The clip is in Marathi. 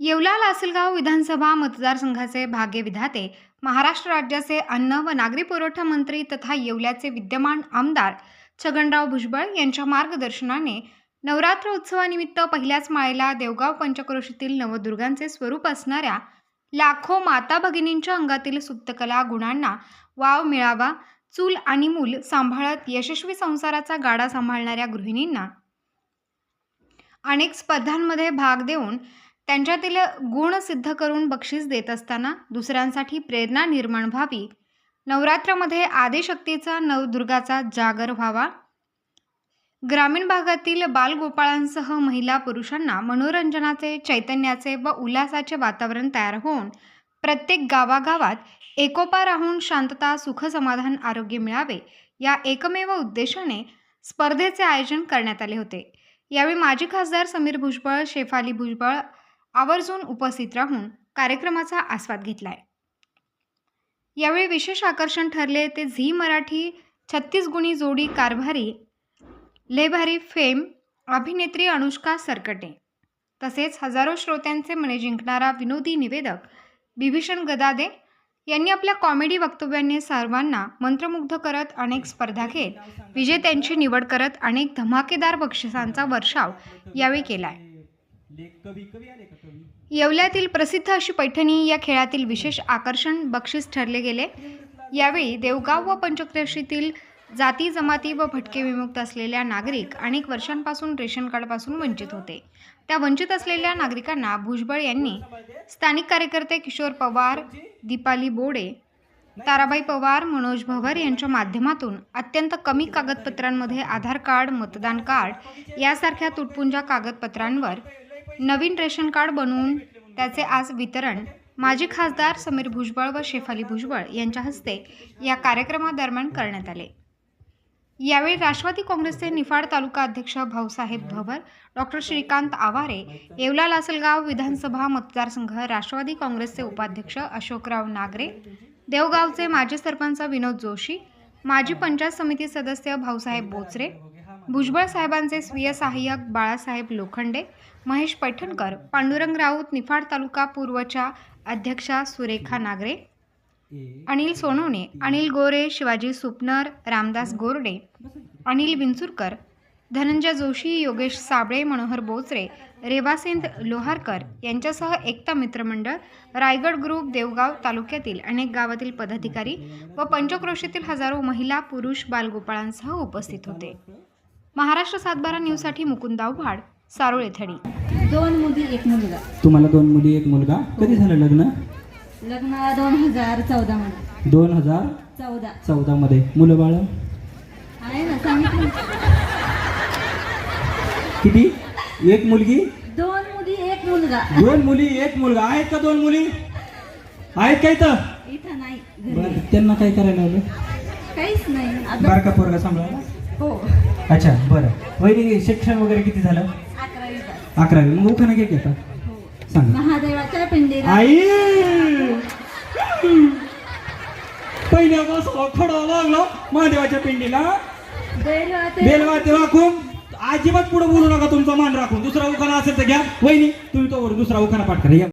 येवला लासलगाव विधानसभा मतदारसंघाचे भाग्यविधाते महाराष्ट्र राज्याचे अन्न व नागरी पुरवठा मंत्री तथा येवल्याचे विद्यमान आमदार छगनराव भुजबळ यांच्या मार्गदर्शनाने नवरात्र उत्सवानिमित्त पहिल्याच माळेला देवगाव पंचक्रोशीतील नवदुर्गांचे स्वरूप असणाऱ्या लाखो माता भगिनींच्या अंगातील सुप्तकला गुणांना वाव मिळावा चूल आणि मूल सांभाळत यशस्वी संसाराचा गाडा सांभाळणाऱ्या गृहिणींना अनेक स्पर्धांमध्ये भाग देऊन त्यांच्यातील गुण सिद्ध करून बक्षीस देत असताना दुसऱ्यांसाठी प्रेरणा निर्माण व्हावी. नवरात्रामध्ये आदिशक्तीचा नवदुर्गाचा जागर व्हावा. ग्रामीण भागातील बालगोपाळांसह महिला पुरुषांना मनोरंजनाचे चैतन्याचे व उल्हासाचे वातावरण तयार होऊन प्रत्येक गावागावात एकोपा राहून शांतता सुख समाधान आरोग्य मिळावे या एकमेव उद्देशाने स्पर्धेचे आयोजन करण्यात आले होते. यावेळी माजी खासदार समीर भुजबळ शेफाली भुजबळ आवर्जून उपस्थित राहून कार्यक्रमाचा आस्वाद घेतलाय. यावेळी विशेष आकर्षण ठरले ते झी मराठी छत्तीस गुणी जोडी कारभारी लेभारी फेम अभिनेत्री अनुष्का सरकटे. तसेच हजारो श्रोत्यांचे मने जिंकणारा विनोदी निवेदक बिभीषण गदादे यांनी आपल्या कॉमेडी वक्तव्यांनी सर्वांना मंत्रमुग्ध करत अनेक स्पर्धा घेत विजेत्यांची निवड करत अनेक धमाकेदार बक्षिसांचा वर्षाव यावेळी केला आहे येवल्यातील प्रसिद्ध अशी पैठणी या खेळातील विशेष आकर्षण बक्षीस ठरले गेले. यावेळी देवगाव व पंचक्रोशीतील जाती जमाती व भटके विमुक्त असलेल्या नागरिक अनेक वर्षांपासून रेशन कार्डपासून वंचित होते. त्या वंचित असलेल्या नागरिकांना भुजबळ यांनी स्थानिक कार्यकर्ते किशोर पवार दीपाली बोडे ताराबाई पवार मनोज भवर यांच्या माध्यमातून अत्यंत कमी कागदपत्रांमध्ये आधार कार्ड मतदान कार्ड यासारख्या तुटपुंजा कागदपत्रांवर नवीन रेशन कार्ड बनवून त्याचे आज वितरण. माजी खासदार समीर भुजबळ व शेफाली भुजबळ यांच्या हस्ते या कार्यक्रमादरम्यान करण्यात आले. यावेळी राष्ट्रवादी काँग्रेसचे निफाड तालुका अध्यक्ष भाऊसाहेब भवर डॉक्टर श्रीकांत आवारे येवला लासलगाव विधानसभा मतदारसंघ राष्ट्रवादी काँग्रेसचे उपाध्यक्ष अशोकराव नागरे देवगावचे माजी सरपंच विनोद जोशी माजी पंचायत समिती सदस्य भाऊसाहेब बोचरे भुजबळ साहेबांचे स्वीय सहाय्यक बाळासाहेब लोखंडे महेश पैठणकर पांडुरंग राऊत निफाड तालुका पूर्वच्या अध्यक्षा सुरेखा नागरे अनिल सोनवणे अनिल गोरे शिवाजी सुपनर रामदास गोरडे अनिल विंचुरकर धनंजय जोशी योगेश साबळे मनोहर बोचरे रेवासिंध लोहारकर यांच्यासह एकता मित्रमंडळ रायगड ग्रुप देवगाव तालुक्यातील अनेक गावातील पदाधिकारी व पंचक्रोशीतील हजारो महिला पुरुष बालगोपाळांसह उपस्थित होते. महाराष्ट्र सातबारा न्यूजसाठी मुकुंद आव्हाड सारोळे थडी. दोन मुली एक मुलगा. तुम्हाला दोन मुली एक मुलगा? कधी झालं लग्न? लग्न दोन हजार चौदा मध्ये. दोन हजार चौदा. चौदा मध्ये. मुलं बाळ? आहे ना सांगितलं. किती? एक मुलगी? दोन मुली एक मुलगा. दोन मुली एक मुलगा. आहेत का दोन मुली? आहेत काय तर इथं नाही घरी. त्यांना काय करायला लावलं काहीच नाही. आता बार का पोरगा सांभाळायला? हो. अच्छा बरं. वहिनी शिक्षण वगैरे किती झालं? अकरावी मग उखाना काय घेता सांगा. महादेवाच्या पिंडीला. आई! पहिल्यापासून खडा लागलो महादेवाच्या पिंडीला. दैवाचे बेलवाते राखून अजिबात पुढे बोलू नका तुमचा मान राखून. दुसरा उखाणा असेल तर घ्या. वहिनी तुम्ही तो दुसरा उखाणा पाठ करा. या.